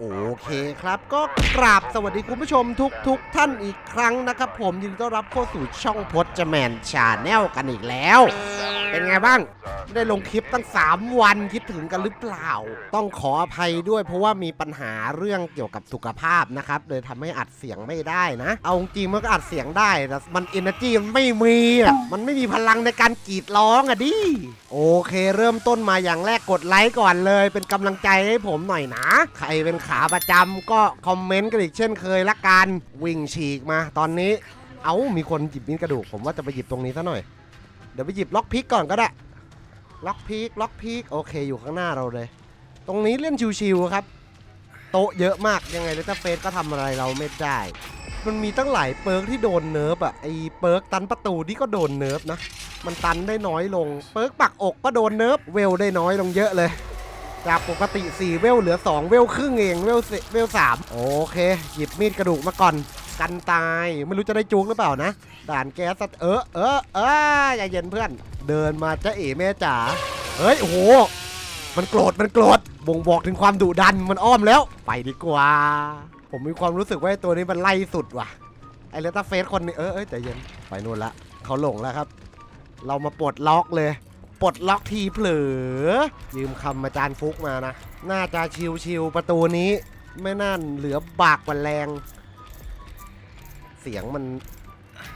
โอเคครับก็กราบสวัสดีคุณผู้ชมทุกทุกท่านอีกครั้งนะครับผมยินดีต้อนรับเข้าสู่ช่องพจแมนชาแนลกันอีกแล้ว เป็นไงบ้าง ได้ลงคลิปตั้ง 3 วันคิดถึงกันหรือเปล่า ต้องขออภัยด้วยเพราะว่ามีปัญหาเรื่องเกี่ยวกับสุขภาพนะครับเลยทำให้อัดเสียงไม่ได้นะ เอาจริงมันก็อัดเสียงได้แต่มันเอเนอร์จีมันไม่มีอะมันไม่มีพลังในการกรีดร้องอะดิ โอเค เริ่มต้นมาอย่างแรกกดไลค์ก่อนเลย เป็นกำลังใจให้ผมหน่อยนะ ใครเป็นขาประจำก็คอมเมนต์กันอีกเช่นเคยละกันวิ่งฉีกมาตอนนี้ เอามีคนหยิบมิ้นกระดูก ผมว่าจะไปหยิบตรงนี้ซะหน่อย ดี๋ยวไปหยิบล็อกพิกก่อนก็ได้ ล็อกพีกล็อกพีกโอเคอยู่ข้างหน้าเราเลย ตรงนี้เล่นชิวๆครับ โต๊ะเยอะมากยังไงเลตเฟสก็ทำอะไรเราไม่ได้ มันมีตั้งหลายเปิร์กที่โดนเนิร์ฟอะไอเปิร์กตันประตูนี่ก็โดนเนิร์ฟนะ มันตันได้น้อยลง เปิร์กปักอกก็โดนเนิร์ฟเวลได้น้อยลงเยอะเลยจากปกติ 4 เวลเหลือ 2 เวลครึ่งเอง เวลเวลสามโอเค หยิบมีดกระดูกมาก่อน กันตาย ไม่รู้จะได้จุกหรือเปล่านะ ด่านแก๊สเออเออเอออย่าเย็นเพื่อน เดินมาจะเอ๋แม่จ๋า เฮ้ย โอ้โห มันโกรธ มันโกรธ บ่งบอกถึงความดุดัน มันอ้อมแล้ว ไปดีกว่า ผมมีความรู้สึกว่าตัวนี้มันไล่สุดว่ะ ไอเลต้าเฟสคนนี้ เออเออใจเย็น ไปนู่นละ เขาหลงแล้วครับ เรามาปลดล็อกเลย ปลดล็อกทีเผลอ ยืมคำอาจารย์ฟุกมานะ น่าจะชิวๆประตูนี้ ไม่น่าเหลือบากกว่าแรง เสียงมัน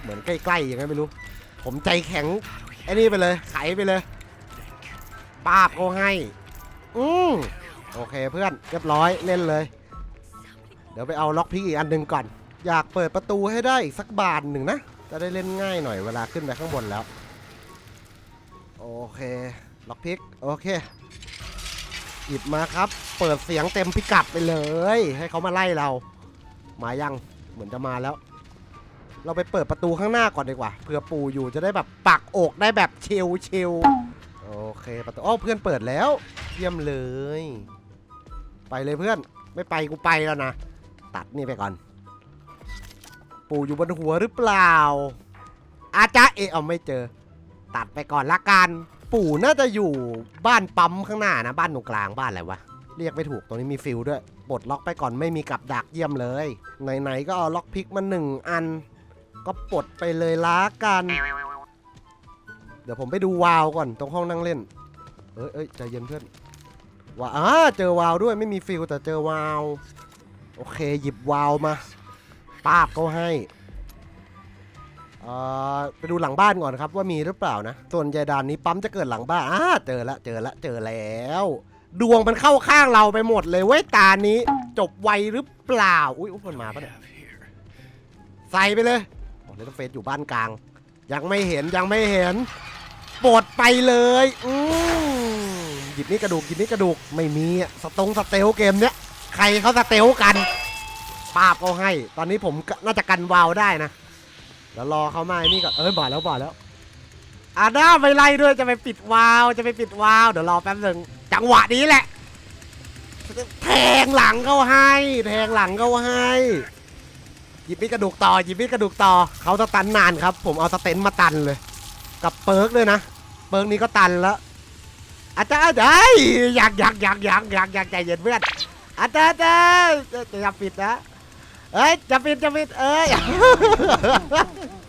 เหมือนใกล้ๆอย่างนั้นไม่รู้ ผมใจแข็งไอ้นี่ไปเลยไขไปเลยป้าบเขาให้ อืมโอเคเพื่อนเรียบร้อยเล่นเลย เดี๋ยวไปเอาล็อกพิกอีกอันหนึ่งก่อน อยากเปิดประตูให้ได้อีกสักบานหนึ่งนะ จะได้เล่นง่ายหน่อยเวลาขึ้นไปข้างบนแล้ว โอเคล็อกพิกโอเคหยิบมาครับ เปิดเสียงเต็มพิกัดไปเลย ให้เขามาไล่เรา มายังเหมือนจะมาแล้ว เราไปเปิดประตูข้างหน้าก่อนดีกว่าเผื่อปู่อยู่จะได้แบบปักอกได้แบบเชลเชลโอเคประตูอ้อเพื่อนเปิดแล้ว เยี่ยมเลย ไปเลยเพื่อนไม่ไปกูไปแล้วนะตัดนี่ไปก่อน ปู่อยู่บนหัวหรือเปล่า อาจารย์เอเอาไม่เจอ ตัดไปก่อนละกัน ปู่น่าจะอยู่บ้านปั๊มข้างหน้านะ บ้านตรงกลางบ้านอะไรวะเรียกไม่ถูกตรงนี้มีฟิลด้วยปลดล็อกไปก่อนไม่มีกับดักเยี่ยมเลย ไหนๆก็เอาล็อกพิกมาหนึ่งอัน ก็ปลดไปเลยล้ากัน เดี๋ยวผมไปดูวาวก่อนตรงห้องนั่งเล่น เอ้ยเอ้ยใจเย็นเพื่อนว่าอ่าเจอวาวด้วยไม่มีฟิลแต่เจอวาว โอเคหยิบวาวมาป้าบเขาให้เอ่อไปดูหลังบ้านก่อนครับว่ามีหรือเปล่านะส่วนใหญ่ด่านนี้ปั๊มจะเกิดหลังบ้านอ่าเจอละเจอละเจอแล้ว ดวงมันเข้าข้างเราไปหมดเลยเว้ยตานี้ จบไวหรือเปล่า อุ้ยอุ๊ยมันมาปะเนี่ยใส่ไปเลย เลตเฟสอยู่บ้านกลาง ยังไม่เห็นยังไม่เห็นปลดไปเลยอืมหยิบนี่กระดูกหยิบนี่กระดูกไม่มีอะสตงสเตลเกมเนี้ยใครเขาสเตลกันป้าบเขาให้ ตอนนี้ผมน่าจะกันวาวได้นะแล้วรอเขามาไอ้นี่ก่อนเอ้ยบ่าแล้วบ่าแล้วอ่าด้าไปไล่ด้วยจะไปปิดวาวจะไปปิดวาวเดี๋ยวรอแป๊บหนึ่งจังหวะนี้แหละ แทงหลังเขาให้ แทงหลังเขาให้ ยิบมีดกระดูกต่อหยิบมีดกระดูกต่อเขาสตันนานครับ ผมเอาสเตนมาตันเลย กับเปิร์กด้วยนะ เปิร์กนี้ก็ตันแล้วอาจารย์ได้อยากอยากอยากอยากอยากอยากใจเย็นเพื่อนอาจารย์อาจารย์จะอย่าปิดนะเอ้ยจะปิดจะปิดเอ้ย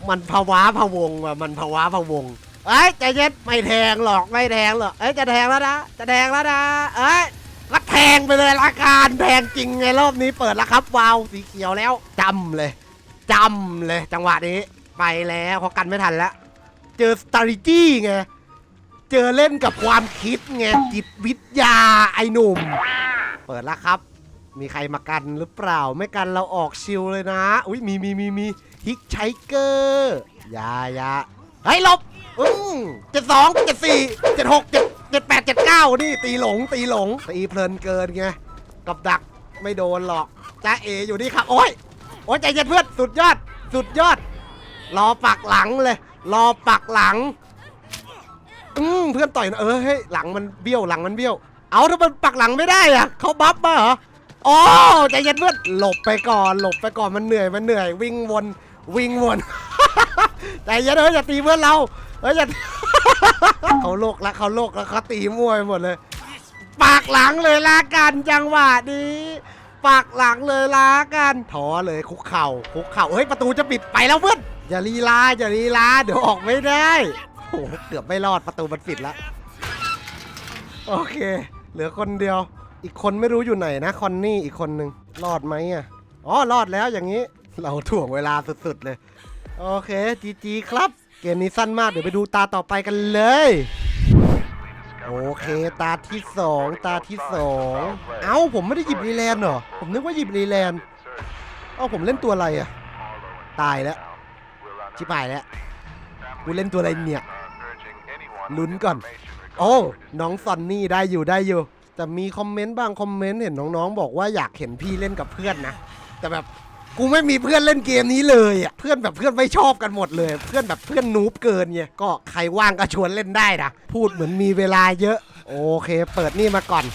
มันภาวะพะวงว่ะมันภาวะพะวงเอ้ยใจเย็นไม่แทงหรอกไม่แทงหรอกเอ้ยจะแทงแล้วนะจะแทงแล้วนะเอ้ย ก็แทงไปเลยละกันแทงจริงไงรอบนี้เปิดแล้วครับวาวสีเขียวแล้วจำเลยจำเลย จังหวะนี้ไปแล้วเขากันไม่ทันแล้ว เจอสตาริจี้ไงเจอเล่นกับความคิดไงจิตวิทยาไอหนุ่ม เปิดแล้วครับ มีใครมากันหรือเปล่าไม่กันเราออกชิลเลยนะ อุ้ยมีมีมีมีฮิกไชเกอร์ยายาเฮ้ยหลบอืมเจ็ดสองเจ็ดสี่เจ็ดหกเจ็ด เจ็ดแปดเจ็ดเก้านี่ตีหลงตีหลงตีเพลินเกินไงกับดักไม่โดนหรอกจ้าเออยู่นี่ครับโอ้ยโอ้ยใจเย็นเพื่อนสุดยอด สุดยอด รอปักหลังเลย รอปักหลังอืมเพื่อนต่อยนะเออเฮ้ยหลังมันเบี้ยวหลังมันเบี้ยว เอาถ้ามันปักหลังไม่ได้อะเขาบัฟมาเหรออ๋อใจเย็นเพื่อนหลบไปก่อน หลบไปก่อนมันเหนื่อยมันเหนื่อย วิ่งวนวิ่งวนใจเย็นเฮ้ยอย่าตีเพื่อนเรา เฮ้ยอย่า เขาโลกแล้วเขาโลกแล้วเขาตีมวไปหมดเลย ปากหลังเลยละกันจังหวะนี้ ปากหลังเลยลากันท้อเลยคุกเข่าคุกเข่าเฮ้ยประตูจะปิดไปแล้วเพื่อนอย่าลีลาอย่าลีลาเดี๋ยวออกไม่ได้โอ้โหเกือบไม่รอดประตูมันปิดแล้วโอเค เหลือคนเดียว อีกคนไม่รู้อยู่ไหนนะคอนนี่อีกคนนึงรอดไหมอะอ๋อรอดแล้วอย่างนี้ เราถ่วงเวลาสุดๆเลย โอเคจีจีครับ เกมนี้สั้นมากเดี๋ยวไปดูตาต่อไปกันเลย โอเค ตาที่สองตาที่สองเอ้าผมไม่ได้หยิบรีแลนด์เหรอ ผมนึกว่าหยิบรีแลนด์เอ้าผมเล่นตัวอะไรอะตายแล้วชิบหายแล้วกูเล่นตัวอะไรเนี่ยลุ้นก่อน โอ้ น้องซอนนี่ได้อยู่ได้อยู่ แต่มีคอมเมนต์บางคอมเมนต์เห็นน้องๆ บอกว่าอยากเห็นพี่เล่นกับเพื่อนนะ แต่แบบ กูไม่มีเพื่อนเล่นเกมนี้เลยอะเพื่อนแบบเพื่อนไม่ชอบกันหมดเลย เพื่อนแบบเพื่อนนูบเกินไงก็ใครว่างก็ชวนเล่นได้นะพูดเหมือนมีเวลาเยอะ โอเค เปิดนี่มาก่อน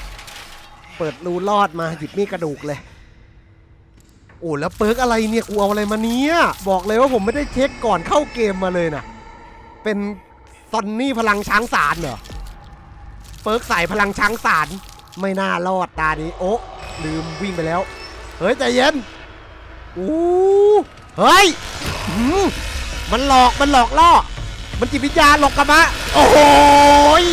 เปิดรูลอดมาหยิบนี่กระดูกเลย โอ้แล้วเปิร์กอะไรเนี่ยกูเอาอะไรมาเนี่ยบอกเลยว่าผมไม่ได้เช็คก่อนเข้าเกมมาเลยนะเป็นซอนนี่พลังช้างสารเหรอเปิร์กใส่พลังช้างสารไม่น่ารอดตานี้โอ้ลืมวิ่งไปแล้ว เฮ้ยใจเย็น อู้เฮ้ยหืมมันหลอกมันหลอกล่อ มันจิตวิญญาณหลอกกลับมาโอ้โหย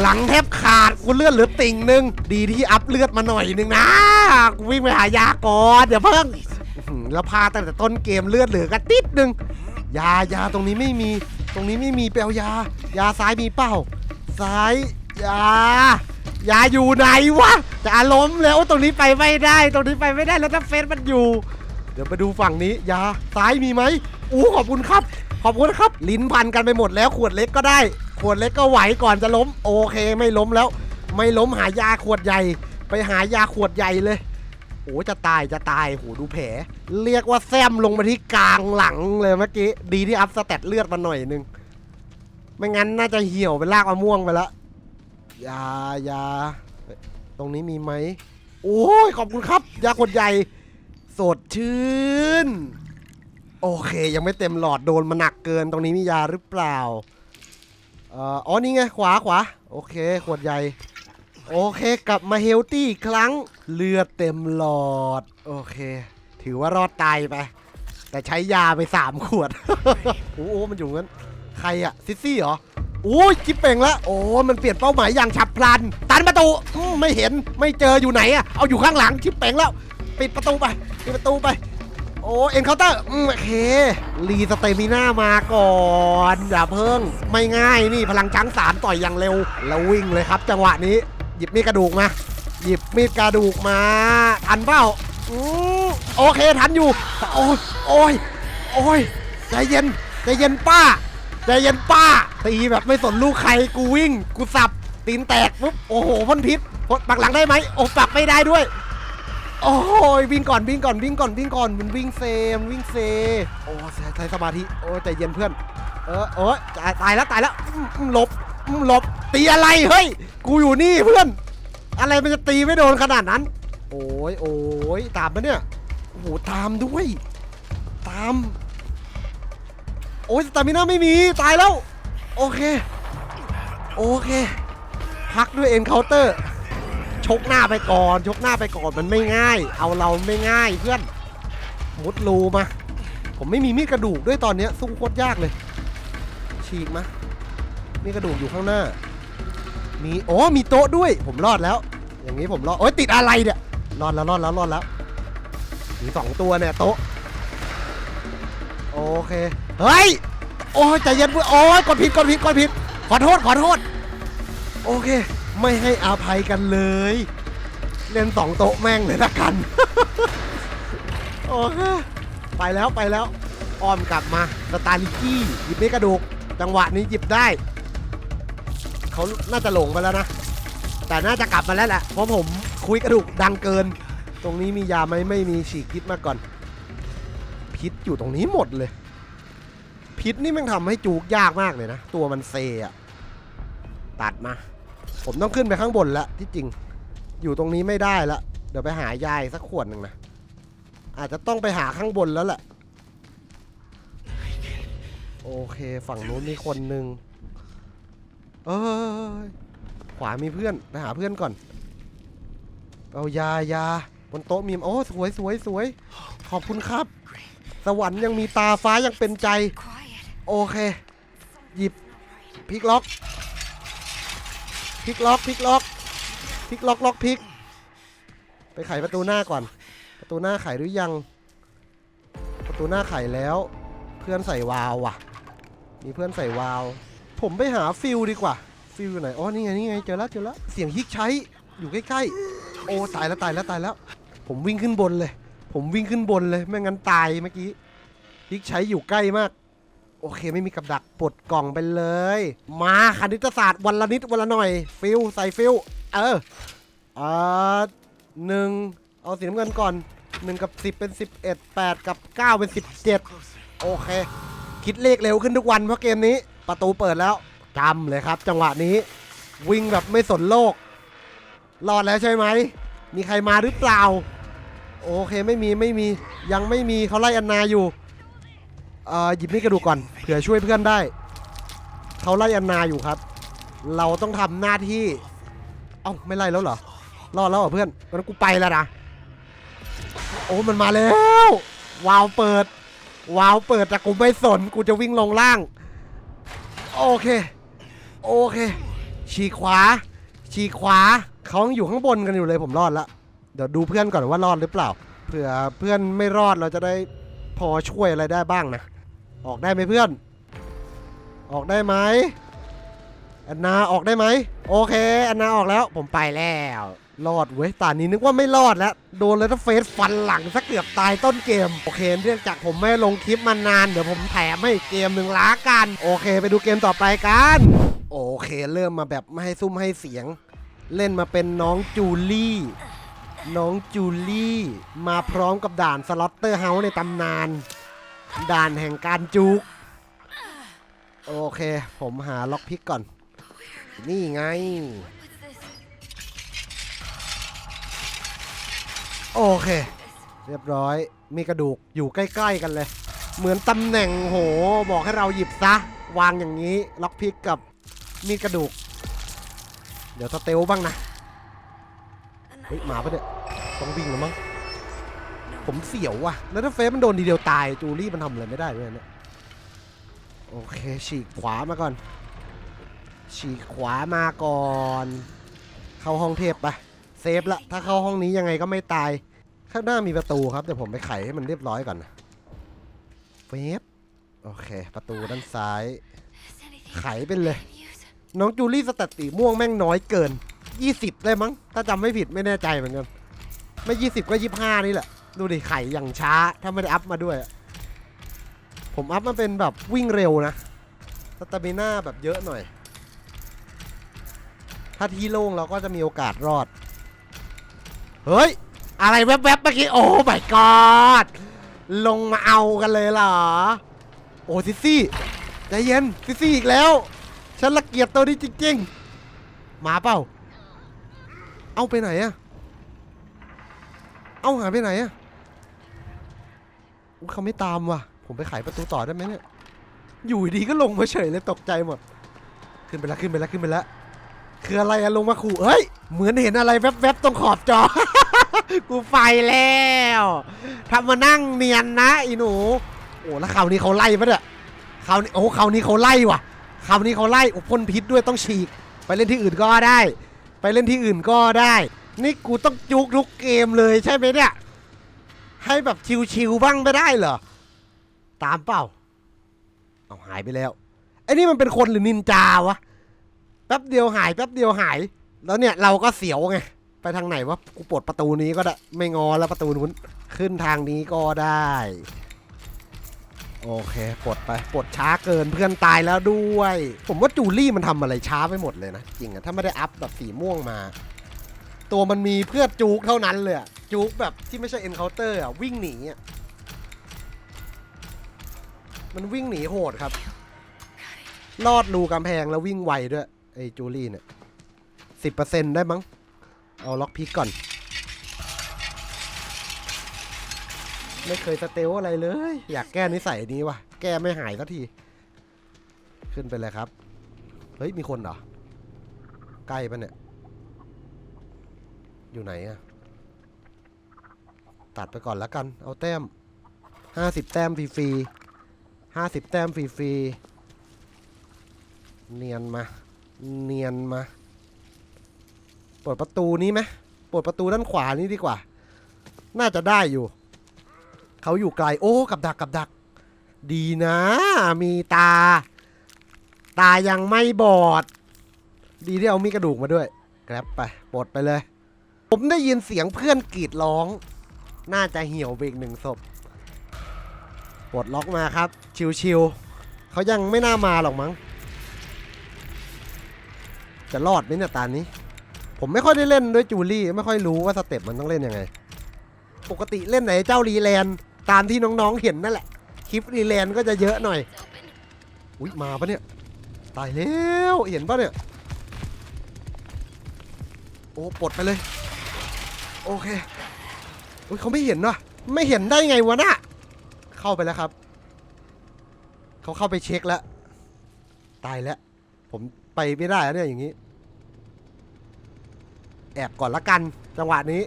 หลังแทบขาดกูเลือดเหลือติ่งหนึง ดีที่อัพเลือดมาหน่อยหนึงนะกูวิ่งไปหายาก่อนเดี๋ยวเพิ่งอื้อหือแล้วพาตั้งแต่ต้นเกมเลือดเหลือกันติดหนึ่งยายาตรงนี้ไม่มี ตรงนี้ไม่มีไปเอายา ยาซ้ายมีเปล่าซ้ายยายาอยู่ไหนวะ จะอาล้มแล้วตรงนี้ไปไม่ได้ ตรงนี้ไปไม่ได้แล้วถ้าเฟสมันอยู่ เดี๋ยวไปดูฝั่งนี้ยาซ้ายมีไหมอู้ขอบคุณครับ ขอบคุณครับ ลิ้นพันกันไปหมดแล้วขวดเล็กก็ได้ ขวดเล็กก็ไหวก่อนจะล้ม โอเคไม่ล้มแล้ว ไม่ล้มหายาขวดใหญ่ ไปหายาขวดใหญ่เลยโอ้จะตายจะตายโหดูแผล เรียกว่าแซมลงมาที่กลางหลังเลยเมื่อกี้ดีที่อัพสเตตเลือดมาหน่อยนึงไม่งั้นน่าจะเหี่ยวเป็นรากมะม่วงไปแล้วยายา ตรงนี้มีไหม โอ้ย ขอบคุณครับ ยาขวดใหญ่ สดชื่น โอเค ยังไม่เต็มหลอดโดนมาหนักเกิน ตรงนี้มียาหรือเปล่าเอ่ออ๋อ นี่ไง ขวาขวา โอเค ขวดใหญ่ โอเค กลับมาเฮลตี้อีกครั้ง เลือดเต็มหลอด โอเค ถือว่ารอดตายไป แต่ใช้ยาไปสามขวด โอ้โหมันอยู่งั้น ใครอะซิซี่เหรอ อ้ยจิบเป่งแล้วโอ้มันเปลี่ยนเป้าหมายอย่างฉับพลัน ตันประตูอืมไม่เห็นไม่เจออยู่ไหนอะเอาอยู่ข้างหลังชิบเป่งแล้ว ปิดประตูไปปิดประตูไป โอ้เอ็นเคาน์เตอร์อืมโอเครีสเตมิน่ามาก่อนอย่าเพิ่ง ไม่ง่ายนี่พลังช้างสารต่อยอย่างเร็ว แล้ววิ่งเลยครับ จังหวะนี้ หยิบมีดกระดูกมาหยิบมีดกระดูกมาทันเปล่าอืมโอเคทันอยู่โอ้ยโอ้ยโอ้ยใจเย็นใจเย็นป้าใจเย็นป้า ตีแบบไม่สนลูกใครกูวิ่ง กูสับตีนแตกปุ๊บโอ้โหพ่นพิษพ่นปักหลังได้ไหมโอ้ปักไม่ได้ด้วย โอ้ยวิ่งก่อนวิ่งก่อนวิ่งก่อนวิ่งก่อนมันวิ่งเซมวิ่งเซโอ้ใช้สมาธิโอ้ใจเย็นเพื่อน เออโอ้ยตายแล้วตายแล้วหลบหลบตีอะไรเฮ้ยกูอยู่นี่เพื่อน อะไรมันจะตีไม่โดนขนาดนั้น โอ้ยโอ้ยตามมาเนี่ยโอ้โหตามด้วย ตาม โอ้ยสตามิน่าไม่มีตายแล้ว โอเค โอเค พักด้วยเอ็นเคาน์เตอร์ ชกหน้าไปก่อน ชกหน้าไปก่อนมันไม่ง่าย เอาเราไม่ง่ายเพื่อน มุดรูมา ผมไม่มีมีดกระดูกด้วยตอนนี้สู้โคตรยากเลย ฉีกมามีกระดูกอยู่ข้างหน้า มีโอ้มีโต๊ะด้วย ผมรอดแล้ว อย่างนี้ผมรอดโอ้ยติดอะไรเนี่ย รอดแล้วรอดแล้วรอดแล้วมีสองตัวเนี่ยโต๊ะ โอเค เฮ้ย โอ้ยใจเย็นเพื่อนโอ้ยกดผิดกดผิดกดผิด ขอโทษขอโทษ โอเค ไม่ให้อาภัยกันเลย เล่นสองโต๊ะแม่งเลยละกัน โอเค ไปแล้วไปแล้ว อ้อมกลับมาสตาลิกี้หยิบไม่กระดูก จังหวะนี้หยิบได้ เขาน่าจะหลงไปแล้วนะ แต่น่าจะกลับมาแล้วแหละ เพราะผมคุยกระดูกดังเกิน ตรงนี้มียาไหมไม่มีฉีกพิษมาก่อน พิษอยู่ตรงนี้หมดเลย พิษนี่มันทำให้จูกยากมากเลยนะ ตัวมันเซอะตัดมา ผมต้องขึ้นไปข้างบนแล้วที่จริง อยู่ตรงนี้ไม่ได้ละ เดี๋ยวไปหายายสักขวดหนึ่งนะ อาจจะต้องไปหาข้างบนแล้วแหละ โอเค ฝั่งนู้นมีคนหนึ่งเอ้ยขวามีเพื่อน ไปหาเพื่อนก่อน เอายายาบนโต๊ะมีมโอ้สวยสวยสวย ขอบคุณครับ สวรรค์ยังมีตาฟ้ายังเป็นใจ โอเค หยิบพลิกล็อกพลิกล็อกพลิกล็อกพลิกล็อกล็อกพลิก ไปไขประตูหน้าก่อน ประตูหน้าไขหรือยัง ประตูหน้าไขแล้ว เพื่อนใส่วาวว่ะ มีเพื่อนใส่วาว ผมไปหาฟิลดีกว่า ฟิลอยู่ไหนอ๋อนี่ไงนี่ไงเจอแล้วเจอแล้วเสียงฮิกใช้อยู่ใกล้ๆ โอ้ตายแล้วตายแล้วตายแล้ว ผมวิ่งขึ้นบนเลย ผมวิ่งขึ้นบนเลย ไม่งั้นตายเมื่อกี้ฮิกใช้อยู่ใกล้มาก โอเคไม่มีกับดักปลดกล่องไปเลย มาคณิตศาสตร์วันละนิดวันละหน่อย ฟิลใส่ฟิลเอออ่าหนึ่งเอาสีน้ำเงินก่อนหนึ่งกับสิบเป็นสิบเอ็ดแปดกับเก้าเป็นสิบเจ็ดโอเค คิดเลขเร็วขึ้นทุกวันเพราะเกมนี้ประตูเปิดแล้วจำเลยครับ จังหวะนี้ วิ่งแบบไม่สนโลกรอดแล้วใช่ไหม มีใครมาหรือเปล่า โอเคไม่มีไม่มียังไม่มีเขาไล่อันนาอยู่ หยิบนี่กระดูกก่อนเผื่อช่วยเพื่อนได้ เขาไล่อันนาอยู่ครับ เราต้องทำหน้าที่ เอ้าไม่ไล่แล้วเหรอ รอดแล้วเหรอเพื่อนงั้นกูไปแล้วนะ โอ้มันมาแล้ว วาวเปิด วาวเปิดแต่กูไม่สน กูจะวิ่งลงล่าง โอเค โอเค ฉีกขวา ฉีกขวา เขายังอยู่ข้างบนกันอยู่เลยผมรอดล้วเดี๋ยวดูเพื่อนก่อนว่ารอดหรือเปล่า เผื่อเพื่อนไม่รอดเราจะได้พอช่วยอะไรได้บ้างนะ ออกได้ไหมเพื่อน ออกได้ไหมแอนนาออกได้ไหมโอเคแอนนาออกแล้ว ผมไปแล้วรอดเว้ยตอนนี้นึกว่าไม่รอดแล้ว โดนเลยถ้าเฟสฟันหลังซะเกือบตายต้นเกม โอเคเนื่องจากผมไม่ลงคลิปมานาน เดี๋ยวผมแถมให้อีกเกมหนึ่งล้ากัน โอเค ไปดูเกมต่อไปกัน โอเค เริ่มมาแบบไม่ให้ซุ่มให้เสียง เล่นมาเป็นน้องจูลี่ น้องจูลี่ มาพร้อมกับด่านสล็อตเตอร์เฮาส์ในตำนาน ด่านแห่งการจุก โอเค ผมหาล็อกพิกก่อน นี่ไง โอเค เรียบร้อย มีกระดูกอยู่ใกล้ ๆ กันเลย เหมือนตำแหน่งโห บอกให้เราหยิบซะ วางอย่างนี้ ล็อกพิกกับมีดกระดูก เดี๋ยวสเตลบ้างนะ เฮ้ย หมาปะเนี่ย ต้องวิ่งแล้วมั้ง ผมเสียวว่ะ แล้วถ้าเฟซมันโดนทีเดียวตายจูลี่มันทำอะไรไม่ได้ด้วยเนี่ยโอเคฉีกขวามาก่อน ฉีกขวามาก่อน เข้าห้องเทพไปเซฟละถ้าเข้าห้องนี้ยังไงก็ไม่ตาย ข้างหน้ามีประตูครับเดี๋ยวผมไปไขให้มันเรียบร้อยก่อนนะเฟบโอเค ประตูด้านซ้าย ไขไปเลย น้องจูลี่สแตตตีม่วงแม่งน้อยเกิน 20 ได้มั้ง ถ้าจำไม่ผิดไม่แน่ใจเหมือนกัน ไม่ 20 ก็ 25 นี่แหละ ดูดิไข่อย่างช้า ถ้าไม่ได้อัพมาด้วย ผมอัพมาเป็นแบบวิ่งเร็วนะสตามิน่าแบบเยอะหน่อย ถ้าที่โล่งเราก็จะมีโอกาสรอด เฮ้ย อะไรแวบๆเมื่อกี้ โอ้ my god ลงมาเอากันเลยเหรอ โอ้ซิซี่ใจเย็นซิซี่อีกแล้ว ฉันละเกียดตัวนี้จริงๆมาเปล่า เอาไปไหนอะเอาหายไปไหนอะ เขาไม่ตามว่ะ ผมไปไขประตูต่อได้ไหมเนี่ย อยู่ดีก็ลงมาเฉยเลยตกใจหมด ขึ้นไปแล้วขึ้นไปแล้วขึ้นไปแล้วคืออะไรอะลงมาขู่เฮ้ย เหมือนเห็นอะไรแวบๆตรงขอบจอ กูไฟแล้วทำมานั่งเนียนนะอีหนู โอ้แล้วคราวนี้เขาไล่ปะเนี่ยคราวนี้โอ้คราวนี้เขาไล่ว่ะคราวนี้เขาไล่อุพ่นพิษด้วยต้องฉีก ไปเล่นที่อื่นก็ได้ ไปเล่นที่อื่นก็ได้ นี่กูต้องจุกทุกเกมเลยใช่ไหมเนี่ย ให้แบบชิวๆบ้างไม่ได้เหรอ ตามเปล่า เอาหายไปแล้ว ไอ้นี่มันเป็นคนหรือนินจาวะ แป๊บเดียวหายแป๊บเดียวหาย แล้วเนี่ยเราก็เสียวไง ไปทางไหนวะ กูปลดประตูนี้ก็ได้ ไม่งอแล้วประตูนู้น ขึ้นทางนี้ก็ได้ โอเคปลดไปปลดช้าเกินเพื่อนตายแล้วด้วย ผมว่าจูลี่มันทำอะไรช้าไปหมดเลยนะ จริงอะถ้าไม่ได้อัพแบบสีม่วงมา ตัวมันมีเพื่อจูกเท่านั้นเลยอะจูกแบบที่ไม่ใช่เอ็นเคาน์เตอร์อะวิ่งหนีอะมันวิ่งหนีโหดครับ ลอดรูกำแพงแล้ววิ่งไวด้วยไอ้จูลี่เนี่ยสิบเปอร์เซ็นได้มั้ง เอาล็อกพิกก่อน ไม่เคยสเตลอะไรเลย อยากแก้นิสัยนี้ว่ะ แก้ไม่หายสักที ขึ้นไปเลยครับ เฮ้ย มีคนเหรอ ใกล้ปะเนี่ย อยู่ไหนอะตัดไปก่อนแล้วกัน เอาแต้มห้าสิบแต้มฟรีๆห้าสิบแต้มฟรีๆเนียนมา เนียนมา เปิดประตูนี้ไหมเปิดประตูด้านขวานี้ดีกว่า น่าจะได้อยู่ เขาอยู่ไกล โอ้ กับดักกับดัก ดีนะ มีตา ตายังไม่บอด ดีที่เอามีกระดูกมาด้วย แกร็บไป ปลดไปเลย ผมได้ยินเสียงเพื่อนกรีดร้อง น่าจะเหี่ยวไปอีกหนึ่งศพปลดล็อกมาครับ ชิวๆเขายังไม่น่ามาหรอกมั้ง จะรอดไหมเนี่ยตานี้ ผมไม่ค่อยได้เล่นด้วยจูลี่ ไม่ค่อยรู้ว่าสเต็ปมันต้องเล่นยังไง ปกติเล่นไหนเจ้ารีแลนด์ตามที่น้องๆเห็นนั่นแหละ คลิปรีแลนด์ก็จะเยอะหน่อย อุ้ยมาปะเนี่ย ตายแล้ว เห็นปะเนี่ย โอ้ ปลดไปเลย โอเคอุ้ยเขาไม่เห็นวะไม่เห็นได้ไงวะน่ะเข้าไปแล้วครับ เขาเข้าไปเช็คแล้ว ตายแล้ว ผมไปไม่ได้แล้วเนี่ยอย่างนี้ แอบก่อนละกัน จังหวะนี้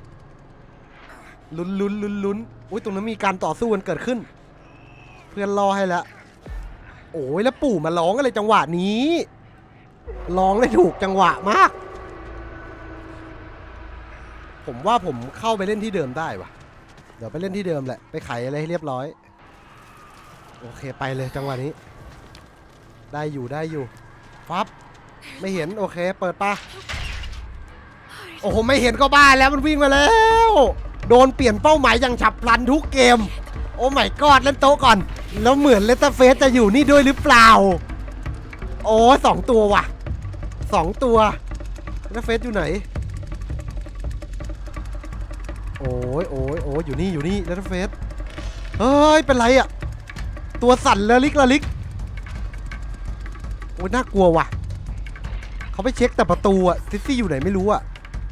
ลุ้นลุ้นลุ้นลุ้นอุ้ยตรงนั้นมีการต่อสู้กันเกิดขึ้น เพื่อนรอให้แล้ว โอ้ยแล้วปู่มาร้องอะไรจังหวะนี้ ร้องได้ถูกจังหวะมาก ผมว่าผมเข้าไปเล่นที่เดิมได้วะเดี๋ยวไปเล่นที่เดิมแหละ ไปไขอะไรให้เรียบร้อย โอเคไปเลยจังหวะนี้ ได้อยู่ได้อยู่ฟับ ไม่เห็นโอเค เปิดปะโอ้โหไม่เห็นก็บ้าแล้วมันวิ่งมาแล้ว โดนเปลี่ยนเป้าหมายอย่างฉับพลันทุกเกม โอ้ไม่กอดเล่นโต๊ะก่อน แล้วเหมือนเลตเตอร์เฟสจะอยู่นี่ด้วยหรือเปล่า โอ้สองตัวว่ะสองตัวเลตเตอร์เฟสอยู่ไหน โอ้ยโอ้ยโอ้ยอยู่นี่อยู่นี่เลตเฟสเฮ้ย เป็นไรอะตัวสั่นละลิกละลิกโอ้ยน่ากลัวว่ะ เขาไปเช็คแต่ประตูอะซิซี่อยู่ไหนไม่รู้อะ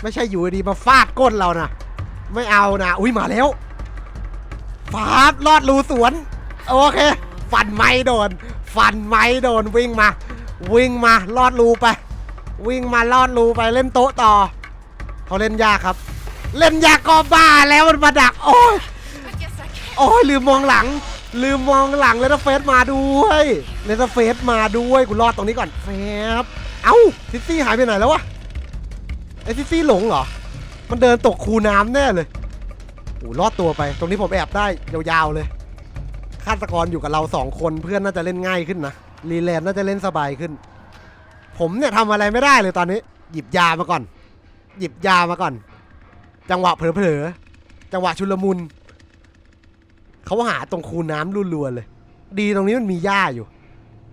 ไม่ใช่อยู่ดีมาฟาดก้นเรานะไม่เอานะอุ้ยมาแล้วฟาดลอดรูสวน โอเค ฟันไม้โดน ฟันไม้โดนวิ่งมา วิ่งมาลอดรูไป วิ่งมาลอดรูไปเล่นโต๊ะต่อเขาเล่นยากครับ เล่นยากก็บ้าแล้วมันมาดัก โอ้ยโอ้ยลืมมองหลัง ลืมมองหลังเลนเฟสมาด้วยเลนเฟสมาด้วยกูรอดตรงนี้ก่อนแฟบเอ้าซิซี่หายไปไหนแล้ววะไอซิซี่หลงเหรอ มันเดินตกคูน้ำแน่เลยโอ้รอดตัวไป ตรงนี้ผมแอบได้ยาวๆเลยฆาตกรอยู่กับเราสองคนเพื่อนน่าจะเล่นง่ายขึ้นนะรีแลนด์น่าจะเล่นสบายขึ้น ผมเนี่ยทำอะไรไม่ได้เลยตอนนี้ หยิบยามาก่อน หยิบยามาก่อน จังหวะเผลอๆจังหวะชุลมุนเขาหาตรงคูน้ำรัวๆเลย ดีตรงนี้มันมีหญ้าอยู่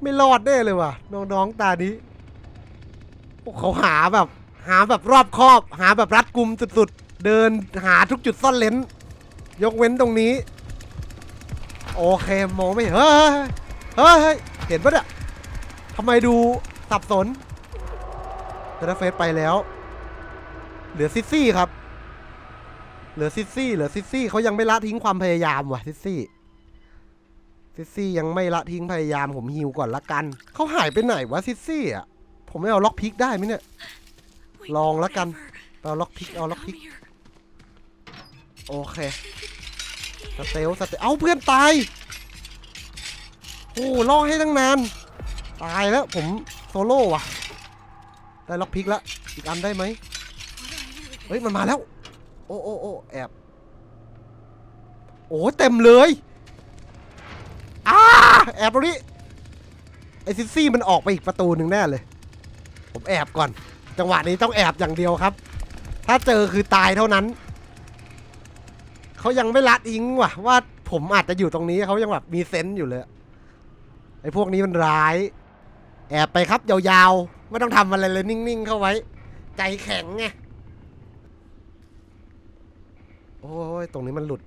ไม่รอดแน่เลยว่ะ น้องๆตานี้เขาหาแบบ หาแบบรอบคอบ หาแบบรัดกุมสุดๆ เดินหาทุกจุดซ่อนเลนยกเว้นตรงนี้ โอเคมองไม่เฮ้ยเฮ้ยเห็นปะเนี่ยทำไมดูสับสนเดนเฟสไปแล้ว เหลือซิซี่ครับ เหลือซิซี่เหลือซิซี่เขายังไม่ละทิ้งความพยายามว่ะซิซี่ซิซี่ยังไม่ละทิ้งพยายามผมฮิวก่อนละกัน เขาหายไปไหนวะซิซี่อะผมไม่เอาล็อกพิกได้ไหมเนี่ย Wait, Long lá canh. whatever. เอาล็อกพิกเอาล็อกพิกโอเคสเตลสเตลเอาเพื่อนตายโอ้ล่อให้ตั้งนาน ตายแล้วผมโซโล่ว่ะ ได้ล็อกพิกแล้วอีกอันได้ไหมเฮ้ยมันมาแล้ว โอ้โอ้โอ้แอบ โอ้เต็มเลยอ้าแอบตรงนี้ไอซิซี่มันออกไปอีกประตูหนึ่งแน่เลย ผมแอบก่อน จังหวะนี้ต้องแอบอย่างเดียวครับ ถ้าเจอคือตายเท่านั้น เขายังไม่ละทิ้งว่ะ ว่าผมอาจจะอยู่ตรงนี้เขายังแบบมีเซนส์อยู่เลย ไอพวกนี้มันร้าย แอบไปครับยาวๆ ไม่ต้องทำอะไรเลยนิ่งๆ เข้าไว้ ใจแข็งไง โอ้ยตรงนี้มันหลุด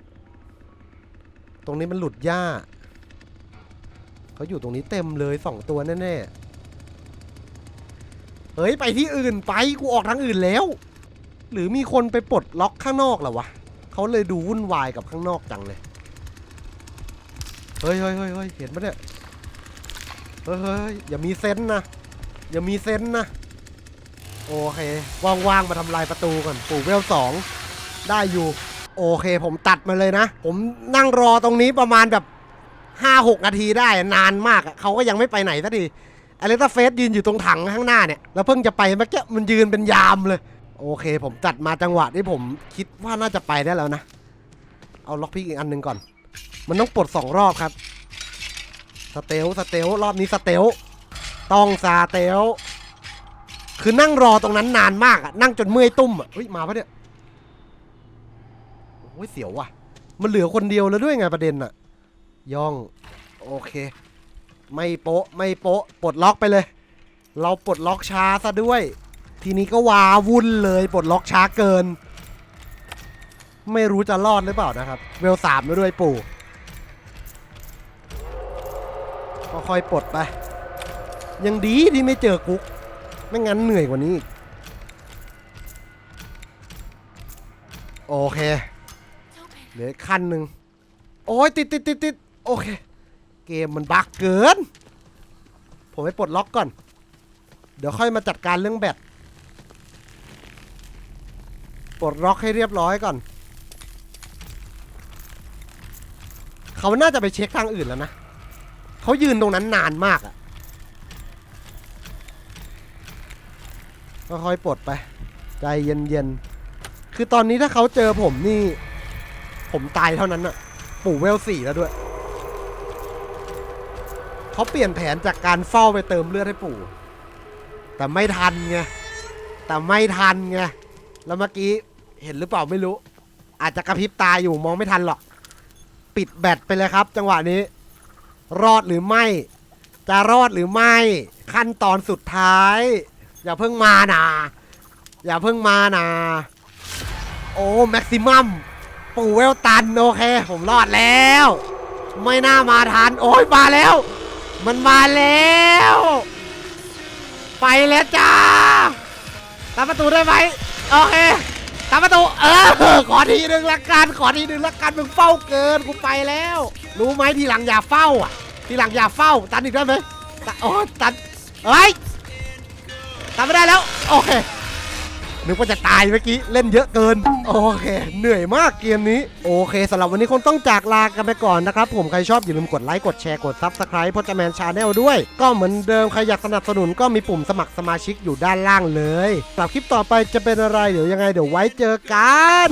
ตรงนี้มันหลุดหญ้าเขาอยู่ตรงนี้เต็มเลยสองตัวแน่ๆ เฮ้ย ไปที่อื่นไปกูออกทางอื่นแล้ว หรือมีคนไปปลดล็อกข้างนอกเหรอวะเขาเลยดูวุ่นวายกับข้างนอกจังเลย เฮ้ยเฮ้ยเฮ้ยเฮ้ยเห็นปะเนี่ย เฮ้ยเฮ้ยอย่ามีเซนนะ อย่ามีเซนนะ โอเค ว่างๆ มาทำลายประตูก่อนปลูกเวลสอง ได้อยู่ โอเคผมตัดมาเลยนะ ผมนั่งรอตรงนี้ประมาณแบบห้าหกนาทีได้นานมากเขาก็ยังไม่ไปไหนสักทีอเลต้าเฟสยืนอยู่ตรงถังข้างหน้าเนี่ย แล้วเพิ่งจะไปเมื่อกี้มันยืนเป็นยามเลย โอเค ผมตัดมาจังหวะที่ผมคิดว่าน่าจะไปได้แล้วนะ เอาล็อกพิกอีกอันหนึ่งก่อน มันต้องปลดสองรอบครับ สเตลสเตลรอบนี้สเตลต้องสเตลคือนั่งรอตรงนั้นนานมากอะนั่งจนเมื่อยตุ้มอะเฮ้ยมาปะเนี่ย โอ้ยเสียวว่ะ มันเหลือคนเดียวแล้วด้วยไงประเด็นอะย่อง โอเค ไม่โปะไม่โปะปลดล็อกไปเลย เราปลดล็อกช้าซะด้วย ทีนี้ก็วาวุ่นเลยปลดล็อกช้าเกิน ไม่รู้จะรอดหรือเปล่านะครับ เวลสามแล้วด้วยปู่ก็ค่อยปลดไป ยังดีที่ไม่เจอกุ๊ก ไม่งั้นเหนื่อยกว่านี้อีกโอเค เหลือขั้นหนึ่งโอ้ยติดติดติดติดโอเค เกมมันบักเกิน ผมไปปลดล็อกก่อน เดี๋ยวค่อยมาจัดการเรื่องแบตปลดล็อกให้เรียบร้อยก่อน เขาน่าจะไปเช็คทางอื่นแล้วนะ เขายืนตรงนั้นนานมากอะค่อยๆปลดไป ใจเย็นๆ คือตอนนี้ถ้าเขาเจอผมนี่ ผมตายเท่านั้นอะปู่เวลสี่แล้วด้วย เขาเปลี่ยนแผนจากการเฝ้าไปเติมเลือดให้ปู่ แต่ไม่ทันไง แต่ไม่ทันไง แล้วเมื่อกี้เห็นหรือเปล่าไม่รู้ อาจจะกระพริบตาอยู่มองไม่ทันหรอก ปิดแบตไปเลยครับ จังหวะนี้ รอดหรือไม่ จะรอดหรือไม่ ขั้นตอนสุดท้าย อย่าเพิ่งมานะอย่าเพิ่งมานะโอ้แม็กซิมัม ปู่เวลตันโอเค ผมรอดแล้ว ไม่น่ามาทันโอ้ยมาแล้ว มันมาแล้ว ไปแล้วจ้าตามประตูได้ไหมโอเคตามประตูเออขอทีหนึ่งละกันขอทีหนึ่งละกันมึงเฝ้าเกินกูไปแล้ว รู้ไหมทีหลังอย่าเฝ้าอะทีหลังอย่าเฝ้า ตันอีกได้ไหมโอ้ตันเฮ้ยตันไม่ได้แล้วโอเค นึกว่าจะตายเมื่อกี้เล่นเยอะเกิน โอเค เหนื่อยมากเกมนี้ โอเคสำหรับวันนี้คงต้องจากลากันไปก่อนนะครับ ผมใครชอบอย่าลืมกดไลค์กดแชร์กดซับสไคร b ์พจแมนชาแนลด้วย ก็เหมือนเดิมใครอยากสนับสนุนก็มีปุ่มสมัครสมาชิกอยู่ด้านล่างเลยสำหรับคลิปต่อไปจะเป็นอะไรเดี๋ยวยังไงเดี๋ยวไว้เจอกัน